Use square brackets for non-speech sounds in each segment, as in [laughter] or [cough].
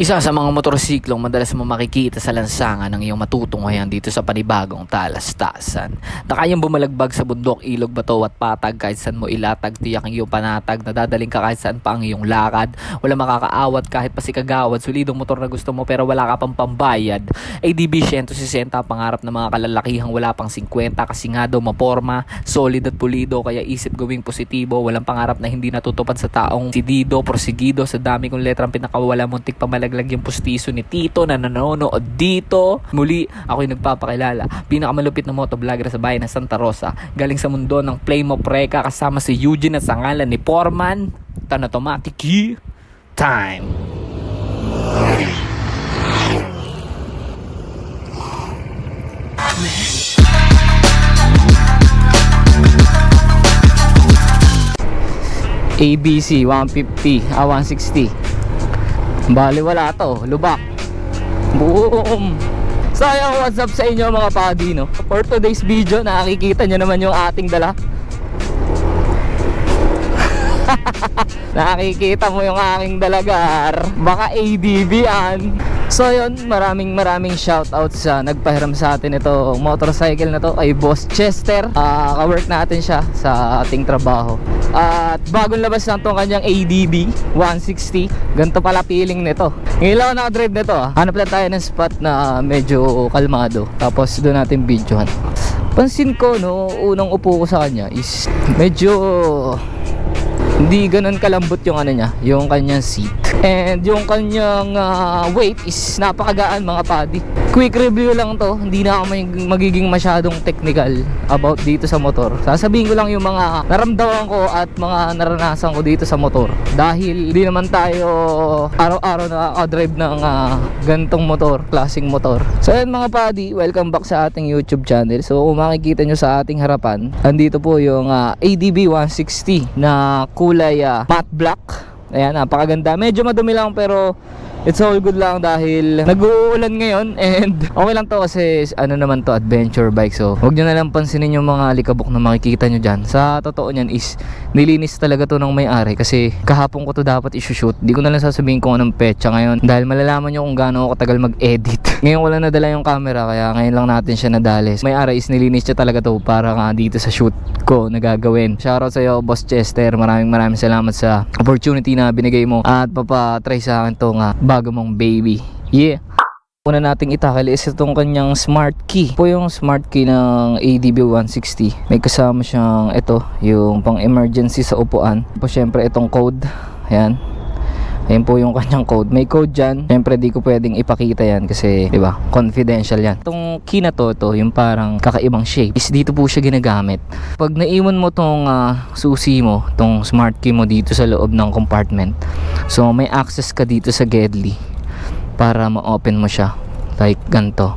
Isa sa mga motorsiklong madalas mo makikita sa lansangan ng iyong matutunghayan dito sa panibagong talastasan. Na kayang bumalagbag sa bundok, ilog, bato at patag kahit saan mo ilatag, tiyak ang iyong panatag, nadadaling ka kahit saan pa ang iyong lakad. Wala makakaawat kahit pa si kagawad, solidong motor na gusto mo pero wala ka pang pambayad. ADB 160 ang pangarap ng mga kalalakihang wala pang 50 kasi nga daw maporma, solid at pulido kaya isip gawing positibo, walang pangarap na hindi natutupad sa taong sidido, porsigido, sa dami kong letrang pinakawala muntik pa malaglag yung pustiso ni Tito na nanonood dito. Muli, ako yung nagpapakilala, pinakamalupit na motovlogger sa bayan ng Santa Rosa, galing sa mundo ng Flame of Reka kasama si Eugene at sa ngalan ni Foreman, Tanatomatic Time. ABC 150, ah 160. Bali wala to, lubak. Boom! So ayun, what's up sa inyo mga padi no? For today's video, nakikita nyo naman yung ating dala. [laughs] Nakikita mo yung aking dalagar. Baka ADB yan. So yun, maraming maraming shoutout sa nagpahiram sa atin ito motorcycle na to kay Boss Chester. Ah, ka-work natin siya sa ating trabaho. At bagong labas lang tong kanyang ADB 160. Ganito pala feeling nito. Ngayon lang nakadrive nito ah. Hanap lang tayo ng spot na medyo kalmado. Tapos doon natin videohan. Pansin ko no, unang upo ko sa kanya is medyo hindi ganun kalambot yung ano niya, yung kanyang seat. And yung kanyang ah, weight is napakagaan mga padi. Quick review lang to, hindi na ako magiging masyadong technical about dito sa motor. Sasabihin ko lang yung mga naramdaman ko at mga naranasan ko dito sa motor. Dahil hindi naman tayo araw-araw nakaka-drive ng ah, gantong motor, klaseng motor. So yun mga padi, welcome back sa ating YouTube channel. So kung makikita nyo sa ating harapan, andito po yung ah, ADB 160 na kulay ah, matte black. Ayan, napakaganda. Medyo madumi lang pero it's all good lang dahil nag-uulan ngayon [laughs] and okay lang to kasi ano naman to adventure bike. So huwag nyo na lang pansinin yung mga likabok na makikita nyo dyan. Sa totoo nyan is nilinis talaga to ng may-ari kasi kahapon ko to dapat isushoot di ko na lang sasabihin kung anong petsa ngayon dahil malalaman nyo kung gaano ako katagal mag-edit. [laughs] Ngayon wala nadala yung camera kaya ngayon lang natin siya nadali. May-ari is nilinis siya talaga to para nga dito sa shoot ko na gagawin. Shoutout sa iyo Boss Chester. Maraming maraming salamat sa opportunity na binigay mo at papatry sa akin to nga bago mong baby yeah Una nating itakal is itong kanyang smart key. Po yung smart key ng ADB 160. May kasama siyang ito, yung pang emergency sa upuan. Po syempre itong code. Ayan. Ayan po yung kanyang code. May code dyan. Siyempre di ko pwedeng ipakita yan kasi, di ba, confidential yan. Itong key na to, to, yung parang kakaibang shape, is dito po siya ginagamit. Pag naiwan mo tong ah, susi mo, tong smart key mo dito sa loob ng compartment, so may access ka dito sa Gedli para ma-open mo siya like ganto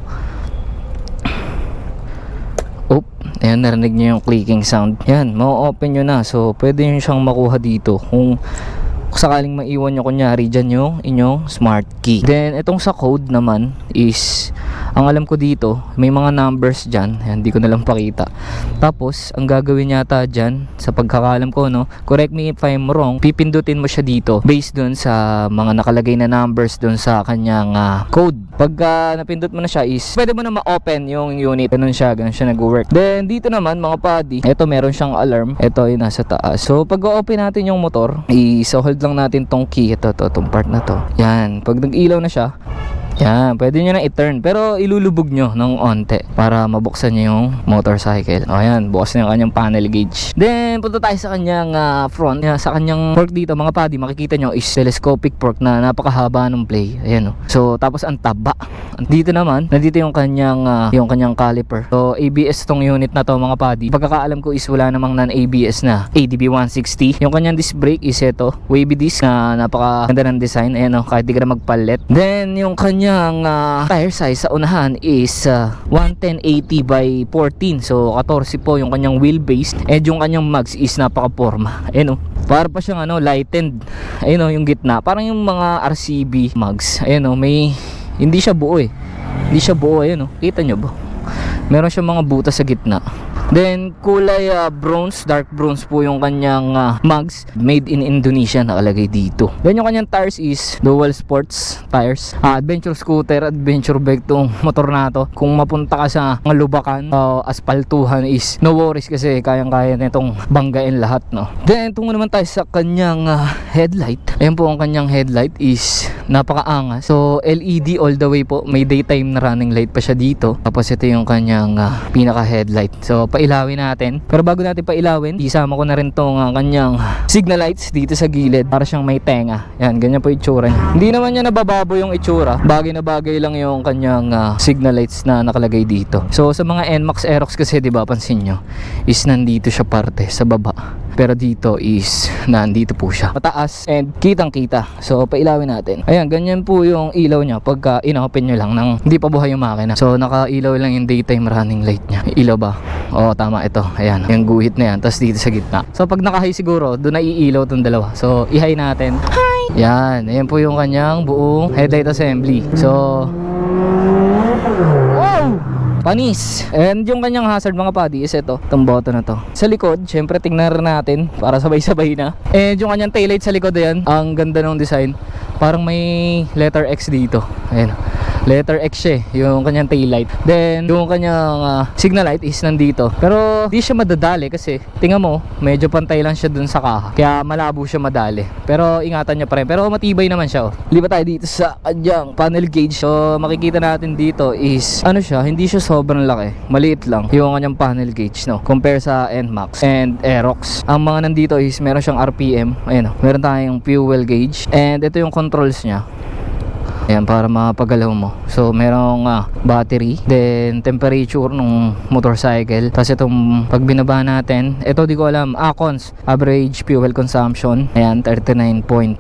Oop, ayan narinig niyo yung clicking sound yan, ma-open nyo na so pwede nyo siyang makuha dito kung sakaling maiwan nyo kunyari dyan yung inyong smart key. Then itong sa code naman is ang alam ko dito may mga numbers dyan. Yan, hindi ko na lang pakita. Tapos ang gagawin yata dyan sa pagkakalam ko no correct me if I'm wrong pipindutin mo siya dito based dun sa mga nakalagay na numbers dun sa kanyang ah, code. Pagka napindot mo na siya is pwede mo na ma-open yung unit. Ganun siya ganun siya nag-work. Then dito naman mga padi ito meron siyang alarm. Ito yung nasa taas. So pag open natin yung motor i-hold lang natin tong key. Ito to tong part na to. Yan. Pag nag-ilaw na siya yan, pwede nyo na i-turn pero ilulubog nyo ng onte para mabuksan nyo yung motorcycle. O yan, bukas na yung kanyang panel gauge. Then, punta tayo sa kanyang ah, front. Yan, sa kanyang fork dito, mga padi, makikita nyo is telescopic fork na napakahaba ng play. Ayan o. So, tapos ang taba. Dito naman, nandito yung kanyang, ah, yung kanyang caliper. So, ABS tong unit na to mga padi. Pagkakaalam ko is wala namang non-ABS na ADB 160. Yung kanyang disc brake is ito, wavy disc na napakaganda ng design. Ayan o, kahit di ka na magpalit. Then, yung kanyang ah, tire size sa unahan is ah, 11080 by 14. So 14 po yung kanyang wheelbase and yung kanyang mags is napaka-forma. Ayun oh. Para pa siyang ano, lightened. Ayun oh, yung gitna. Parang yung mga RCB mags. Ayun oh, may hindi siya buo eh. Hindi siya buo ayun oh. Kita nyo ba? Meron siyang mga butas sa gitna. Then kulay ah, bronze, dark bronze po yung kanyang ah, mugs. Made in Indonesia nakalagay dito. Then yung kanyang tires is dual sports tires. Ah, adventure scooter, adventure bike tong [laughs] motor na to. Kung mapunta ka sa mga lubakan, ah, aspaltuhan is no worries kasi kayang-kaya nitong banggain lahat no. Then tungo naman tayo sa kanyang ah, headlight. Ayan po ang kanyang headlight is napakaangas. So LED all the way po. May daytime na running light pa siya dito. Tapos ito yung kanyang ah, pinaka headlight. So pailawin natin. Pero bago natin pailawin, isama ko na rin tong ah, kanyang signal lights dito sa gilid para siyang may tenga. Yan, ganyan po itsura niya. Hindi naman niya nabababo yung itsura. Bagay na bagay lang yung kanyang ah, signal lights na nakalagay dito. So sa mga NMAX Aerox kasi 'di ba pansin nyo is nandito siya parte sa baba. Pero dito is nandito po siya. Mataas and kitang kita. So pailawin natin. Ayan, ganyan po yung ilaw niya pagka inopen nyo lang nang hindi pa buhay yung makina. So nakailaw lang yung daytime running light niya. Ilaw ba? Oo, tama ito. Ayan, yung guhit na yan. Tapos dito sa gitna. So pag naka-high siguro, doon na iilaw tong dalawa. So i-high natin. Hi! Yan, ayan po yung kanyang buong headlight assembly. So, Wow! Panis. And yung kanyang hazard mga buddy is ito, itong button na to. Sa likod, syempre tingnan natin para sabay-sabay na. And yung kanyang taillight sa likod ayan, ang ganda ng design. Parang may letter X dito. Ayan. Letter X siya eh, yung kanyang taillight. Then, yung kanyang ah, signal light is nandito. Pero, di siya madadali kasi, tingnan mo, medyo pantay lang siya dun sa kaha. Kaya malabo siya madali. Pero, ingatan niya pa rin. Pero, matibay naman siya. Oh. Lipat tayo dito sa kanyang panel gauge. So, makikita natin dito is, ano siya, hindi siya sobrang laki. Maliit lang yung kanyang panel gauge, no? Compare sa NMAX and Aerox. Ang mga nandito is, meron siyang RPM. Ayan, oh. meron tayong fuel gauge. And ito yung controls niya. Ayan, para mapagalaw mo. So, merong ah, battery, then temperature ng motorcycle. Tapos itong pag binaba natin, ito di ko alam, Acons, average fuel consumption. Ayan, 39.4.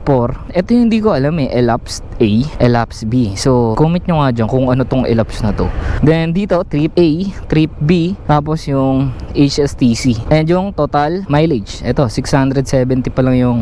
Ito yung hindi ko alam eh, elapsed A, elapsed B. So, comment nyo nga dyan kung ano tong elapsed na to. Then, dito, trip A, trip B, tapos yung HSTC. And yung total mileage, ito, 670 pa lang yung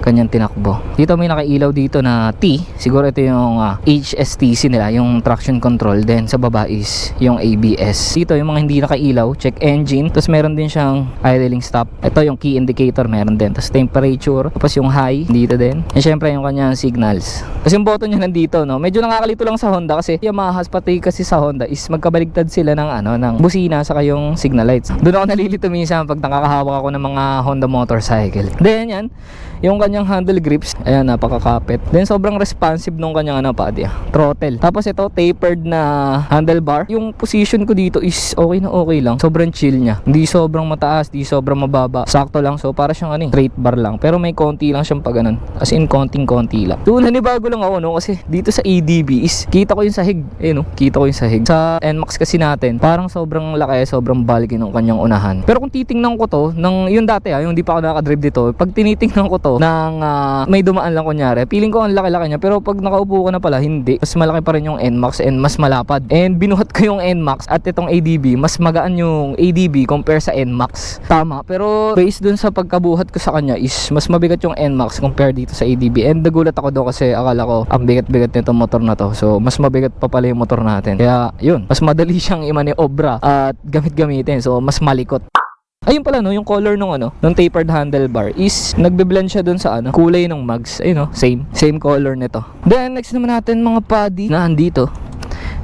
kanyang tinakbo. Dito may nakailaw dito na T, siguro ito yung ah, HSTC nila, yung traction control. Then sa baba is yung ABS. Dito yung mga hindi nakailaw, check engine. Tapos meron din siyang idling stop. Ito yung key indicator, meron din. Tapos temperature, tapos yung high, dito din. And syempre yung kanyang signals. Tapos yung button niya nandito, no? Medyo nakakalito lang sa Honda kasi Yamaha pati kasi sa Honda is magkabaligtad sila ng ano, ng busina sa yung signal lights. Doon ako nalilito minsan pag nakakahawak ako ng mga Honda motorcycle. Then yan, yung kanyang handle grips, ayan napakakapit. Then sobrang responsive nung kanyang ano pa, ah, throttle. Tapos ito tapered na handlebar. Yung position ko dito is okay na okay lang. Sobrang chill niya. Hindi sobrang mataas, hindi sobrang mababa. Sakto lang. So para siyang ano, eh, straight bar lang. Pero may konti lang siyang pag ganun. As in konting-konti lang. Doon nanibago lang ako no kasi dito sa ADB is kita ko yung sahig. Eh no, kita ko yung sahig. Sa NMAX kasi natin, parang sobrang laki, sobrang bulky ng kanyang unahan. Pero kung titingnan ko to, ng yung dati ah, yung di pa ako nakadrive dito, pag tinitingnan ko to ng ah, may dumaan lang kunyari, feeling ko ang laki-laki niya. Pero pag nakaupo ka na pala, hindi. Mas malaki pa rin yung NMAX and mas malapad. And binuhat ko yung NMAX at itong ADB, mas magaan yung ADB compare sa NMAX. Tama. Pero based dun sa pagkabuhat ko sa kanya is mas mabigat yung NMAX compare dito sa ADB. And nagulat ako doon kasi akala ko ang bigat-bigat nito motor na to. So mas mabigat pa pala yung motor natin. Kaya yun, mas madali siyang imaniobra at gamit-gamitin. So mas malikot. Ayun pala no, yung color nung ano, nung tapered handlebar is nagbe-blend siya dun sa ano, kulay ng mugs. Ayun no, same, same color nito. Then next naman natin mga paddy na andito.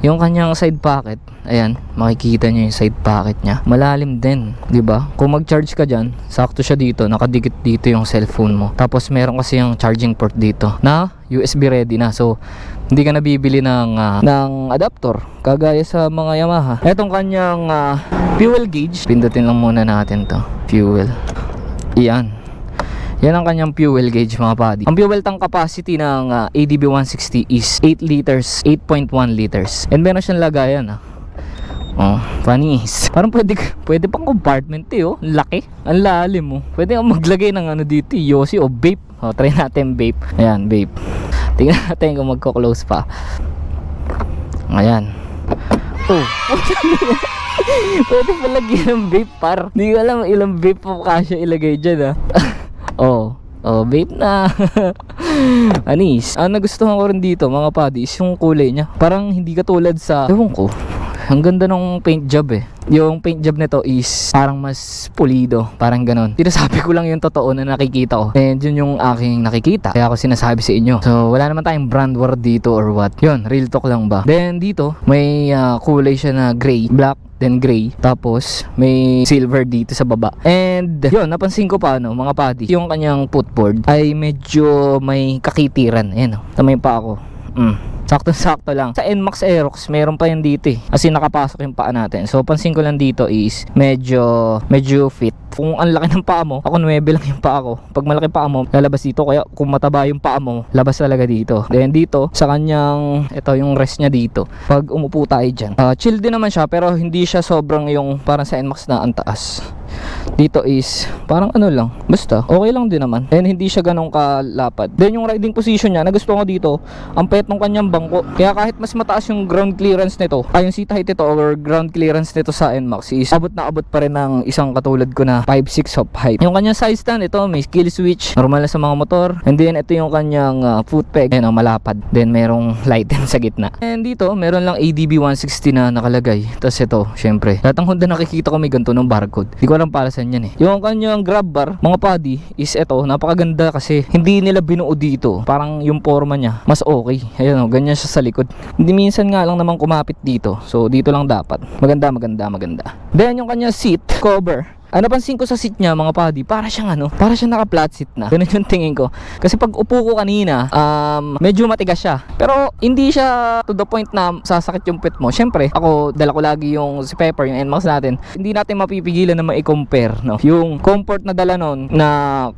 Yung kanyang side pocket, ayan, makikita niyo yung side pocket niya. Malalim din, 'di ba? Kung mag-charge ka diyan, sakto siya dito, nakadikit dito yung cellphone mo. Tapos meron kasi yung charging port dito na USB ready na. So, hindi ka nabibili ng ah, ng adapter kagaya sa mga Yamaha. Etong kanyang ah, fuel gauge, pindutin lang muna natin 'to. Fuel. Iyan. Yan ang kanyang fuel gauge mga buddy. Ang fuel tank capacity ng ah, ADB 160 is 8 liters, 8.1 liters. And meron siyang lagayan ah. Oh, panis. Parang pwede, pwede pang compartment eh, oh. Laki. Ang lalim, oh. Pwede kang maglagay ng ano dito, eh, Yossi o vape. Oh, try natin vape. Ayan, vape. [laughs] Tingnan natin kung magko-close pa. Ayan. Oh. [laughs] pwede pa lagyan ng vape, par. Hindi ko alam ilang vape pa kasya ilagay dyan, ah. [laughs] oh. Oh, vape na. [laughs] Anis. Ang nagustuhan ko rin dito, mga buddy, is yung kulay niya. Parang hindi katulad sa, ewan ko, Ang ganda ng paint job eh. Yung paint job nito is parang mas pulido, parang ganon. Sinasabi ko lang yung totoo na nakikita ko. And yun yung aking nakikita. Kaya ako sinasabi sa inyo. So wala naman tayong brand war dito or what. Yun, real talk lang ba. Then dito, may ah, kulay siya na gray, black, then gray. Tapos, may silver dito sa baba. And, yun, napansin ko pa, no, mga padi, yung kanyang footboard ay medyo may kakitiran. Ayan, no, tamay pa ako. Mm. Sakto-sakto lang. Sa NMAX Aerox, meron pa yan dito eh. Kasi nakapasok yung paa natin. So, pansin ko lang dito is medyo, medyo fit. Kung ang laki ng paa mo, ako 9 lang yung paa ko. Pag malaki paa mo, lalabas dito. Kaya kung mataba yung paa mo, labas talaga dito. Then dito, sa kanyang, ito yung rest niya dito. Pag umupo tayo dyan. Ah, chill din naman siya, pero hindi siya sobrang yung parang sa NMAX na ang taas. Dito is parang ano lang, basta okay lang din naman. And hindi siya ganong kalapad. Then yung riding position niya, nagustuhan ko dito, ang pet ng kanyang bangko. Kaya kahit mas mataas yung ground clearance nito, ay yung seat height nito or ground clearance nito sa NMAX is abot na abot pa rin ng isang katulad ko na 5'6 hop height. Yung kanyang side stand ito, may skill switch, normal na sa mga motor. And then ito yung kanyang uh, foot peg, ayun malapad. Then merong [laughs] light din sa gitna. And dito, meron lang ADB 160 na nakalagay. Tapos ito, syempre, lahat ng Honda nakikita ko may ganito ng barcode. Hindi ko alam para saan yan eh. Yung kanyang grab bar, mga paddy, is ito, napakaganda kasi hindi nila binuo dito. Parang yung forma niya, mas okay. Ayun oh, ganyan siya sa likod. Hindi minsan nga lang naman kumapit dito. So dito lang dapat. Maganda, maganda, maganda. Then yung kanyang seat cover, ano pansin ko sa seat niya mga padi, para siyang ano, para siyang naka flat seat na. Ganun yung tingin ko. Kasi pag upo ko kanina, um, medyo matigas siya. Pero hindi siya to the point na sasakit yung pit mo. Syempre, ako dala ko lagi yung si Pepper, yung NMAX natin. Hindi natin mapipigilan na ma-compare, no. Yung comfort na dala nun na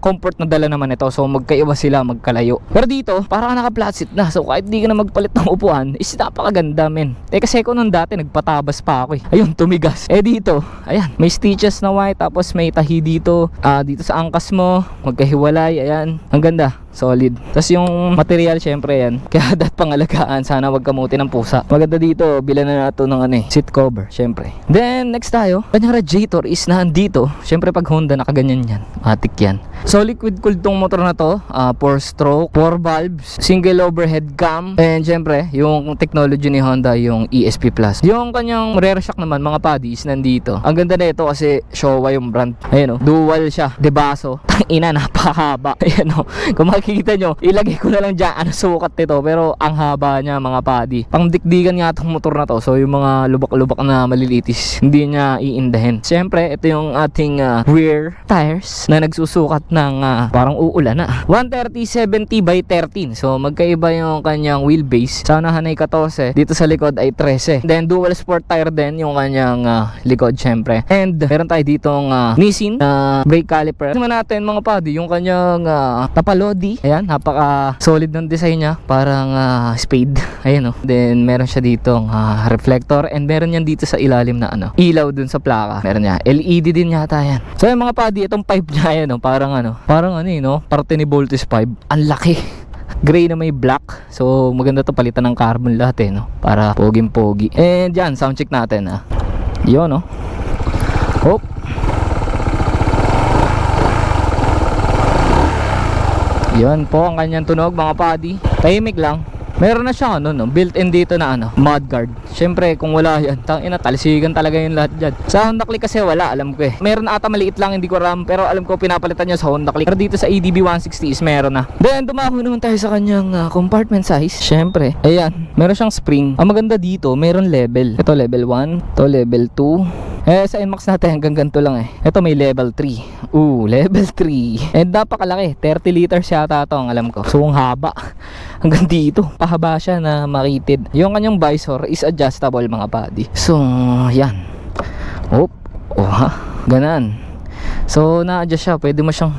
comfort na dala naman ito. So magkaiba sila, magkalayo. Pero dito, parang naka flat seat na. So kahit di ka na magpalit ng upuan, is napakaganda men. Eh kasi ko nung dati nagpatabas pa ako eh. Ayun, tumigas. Eh dito, ayan, may stitches na white tapos may tahi dito. Ah, dito sa angkas mo magkahiwalay ayan. Ang ganda solid. Tapos yung material syempre yan [laughs] kaya dapat pangalagaan sana wag kamuti ng pusa. Maganda dito bilan na nato ng ano eh seat cover syempre. Then next tayo. Kanyang radiator is nandito. Syempre pag Honda nakaganyan yan. Matik yan so liquid cooled tong motor na to 4 stroke 4 valves single overhead cam and syempre yung technology ni Honda yung ESP Plus. Yung kanyang rear shock naman mga paddies nandito. Ang ganda na ito kasi Showa yung brand. Ayun oh. Dual siya. Debaso [laughs] ina napakahaba [laughs] ayun oh. Kung makikita nyo ilagay ko na lang dyan. Ano sukat nito pero ang haba niya mga paddy. Pang dikdikan nga itong motor na to. So yung mga lubak-lubak na malilitis hindi niya iindahin. Syempre ito yung ating ah, rear tires na nagsusukat ng ah, parang uulan na. 130-70 by 13 so magkaiba yung kanyang wheelbase. Sa unahan ay 14 dito sa likod ay 13 then dual sport tire din yung kanyang ah, likod syempre. And meron tayo ditong ah, Nissin na brake caliper. Naman natin mga padi yung kanyang ah, tapalodi. Ayan napaka solid ng design niya. Parang ah, spade. [laughs] Ayan oh. Then meron siya ditong ah, reflector. And meron yan dito sa ilalim na ano ilaw dun sa plaka. Meron niya. LED din yata yan. So yung mga padi itong pipe niya ayan oh. Parang ano parang ano eh no? Parte ni Voltis 5 ang laki. Gray na may black. So maganda to palitan ng carbon lahat eh no? Para poging pogi and yan sound check natin ah. Yun no? Hop. Yan po ang kanyang tunog mga padi. Tahimik lang. Meron na siya ano no, built-in dito na ano, mudguard. Syempre kung wala yan, tangina talsigan talaga yung lahat diyan. Sa Honda Click kasi wala, alam ko eh. Meron ata maliit lang, hindi ko alam, pero alam ko pinapalitan niya sa Honda Click. Pero dito sa ADB 160 is meron na. Then dumako naman tayo sa kanyang ah, compartment size. Syempre, ayan, meron siyang spring. Ang maganda dito, meron level. Ito level 1, to level 2. Eh, sa NMAX natin hanggang ganito lang eh. Ito may level 3. Ooh, [laughs] level 3. And napakalaki. 30 liters yata ito ang alam ko. So, ang haba. [laughs] Hanggang dito. Pahaba siya na makitid. Yung kanyang visor is adjustable mga buddy. So, yan. Oop. Oh, ha. Ganan. So, na-adjust siya. Pwede mo siyang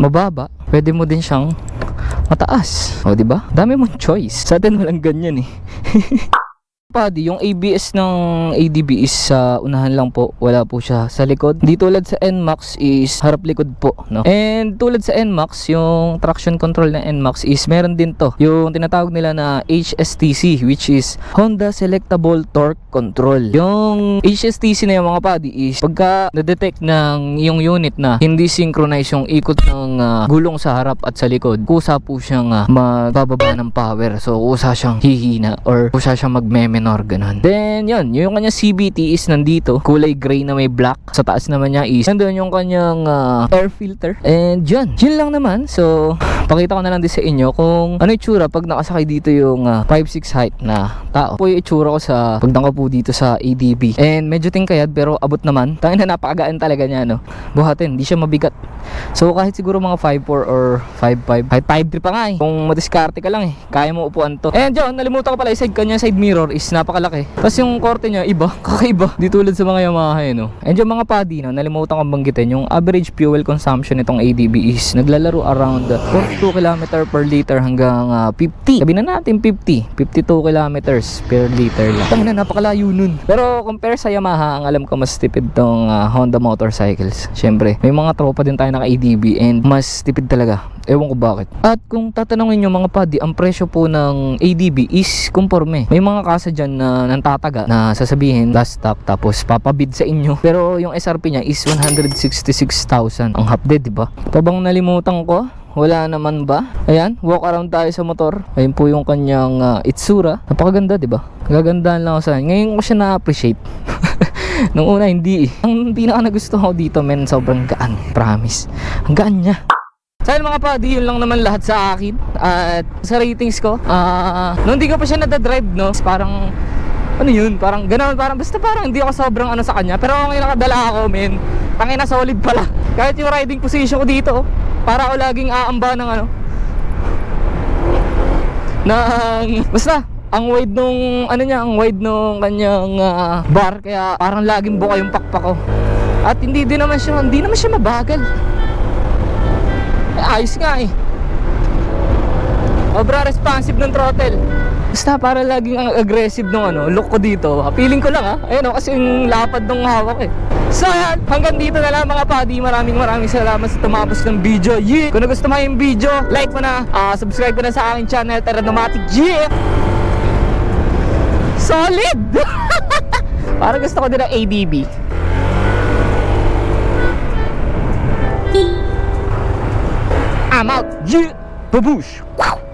mababa. Pwede mo din siyang mataas. O, di ba? Dami mong choice. Sa atin walang ganyan eh. [laughs] Padi, yung ABS ng ADB is sa unahan lang po, wala po siya sa likod. Di tulad sa NMAX is harap likod po, no? And tulad sa NMAX, yung traction control ng NMAX is meron din to. Yung tinatawag nila na HSTC which is Honda Selectable Torque control. Yung HSTC na yung mga padi is pagka na-detect ng yung unit na hindi synchronize yung ikot ng ah, gulong sa harap at sa likod, kusa po siyang ah, magbababa ng power. So kusa siyang hihina or kusa siyang magme-menor ganun. Then yun, yung kanya CBT is nandito, kulay gray na may black. Sa taas naman niya is nandun yung kanyang ah, air filter. And yun, yun lang naman. So pakita ko na lang din sa inyo kung ano yung tsura pag nakasakay dito yung ah, 5'6 height na tao. Po yung itsura ko sa pagdangka po dito sa ADB. And medyo tingkayad pero abot naman. Tangin na napakagaan talaga niya no. Buhatin, hindi siya mabigat. So kahit siguro mga 5'4 or 5'5 kahit 5'3 pa nga eh. Kung madiskarte ka lang eh, kaya mo upuan to. And yun, nalimutan ko pala yung side kanya side mirror is napakalaki. Tapos yung korte niya iba, [laughs] kakaiba. Di tulad sa mga Yamaha eh no. And yung mga padi no, nalimutan ko banggitin yung average fuel consumption nitong ADB is naglalaro around uh, 42 km per liter hanggang uh, 50. Sabi na natin 50, 52 kilometers per liter lang. Tangina napakalayo nun. Pero compare sa Yamaha, ang alam ko mas tipid tong uh, Honda motorcycles. Syempre, may mga tropa din tayo naka ADB and mas tipid talaga. Ewan ko bakit. At kung tatanungin nyo mga padi, ang presyo po ng ADB is conforme. May mga kasa dyan na nantataga na sasabihin last stop tapos papabid sa inyo. [laughs] Pero yung SRP niya is 166,000 ang half-dead, di ba? Pabang nalimutan ko, wala naman ba? Ayan, walk around tayo sa motor. Ayun po yung kanyang ah, itsura. Napakaganda, di ba? Lang ako sa Ngayon ko siya na-appreciate. [laughs] Nung una, hindi eh. Ang pinaka nagustuhan ko dito, men, sobrang gaan. Promise. Ang gaan niya. Yun mga padi, yun lang naman lahat sa akin. At sa ratings ko, ah, nung hindi ko pa siya nadadrive, no, parang, ano yun, parang gano'n, parang, basta parang hindi ako sobrang ano sa kanya. Pero ngayon nakadala ako, men, tangin na solid pala. [laughs] Kahit yung riding position ko dito, para ako laging aamba ng ano, ng, basta, ang wide nung, ano niya, ang wide nung kanyang ah, bar, kaya parang laging buka yung pakpak ko. At hindi din naman siya, hindi naman siya mabagal. Ayos nga eh. Obra responsive ng throttle. Basta para laging ang aggressive nung ano, look ko dito. Feeling ko lang ha. Ayun o, kasi yung lapad ng hawak eh. So yan, hanggang dito na lang mga padi. Maraming maraming salamat sa tumapos ng video. Yeah! Kung nagustuhan yung video, like mo na, ah, subscribe mo na sa aking channel, Terranomatic Yeah! Solid! [laughs] Parang gusto ko din ng ADB. I'm out. Yeah! Wow!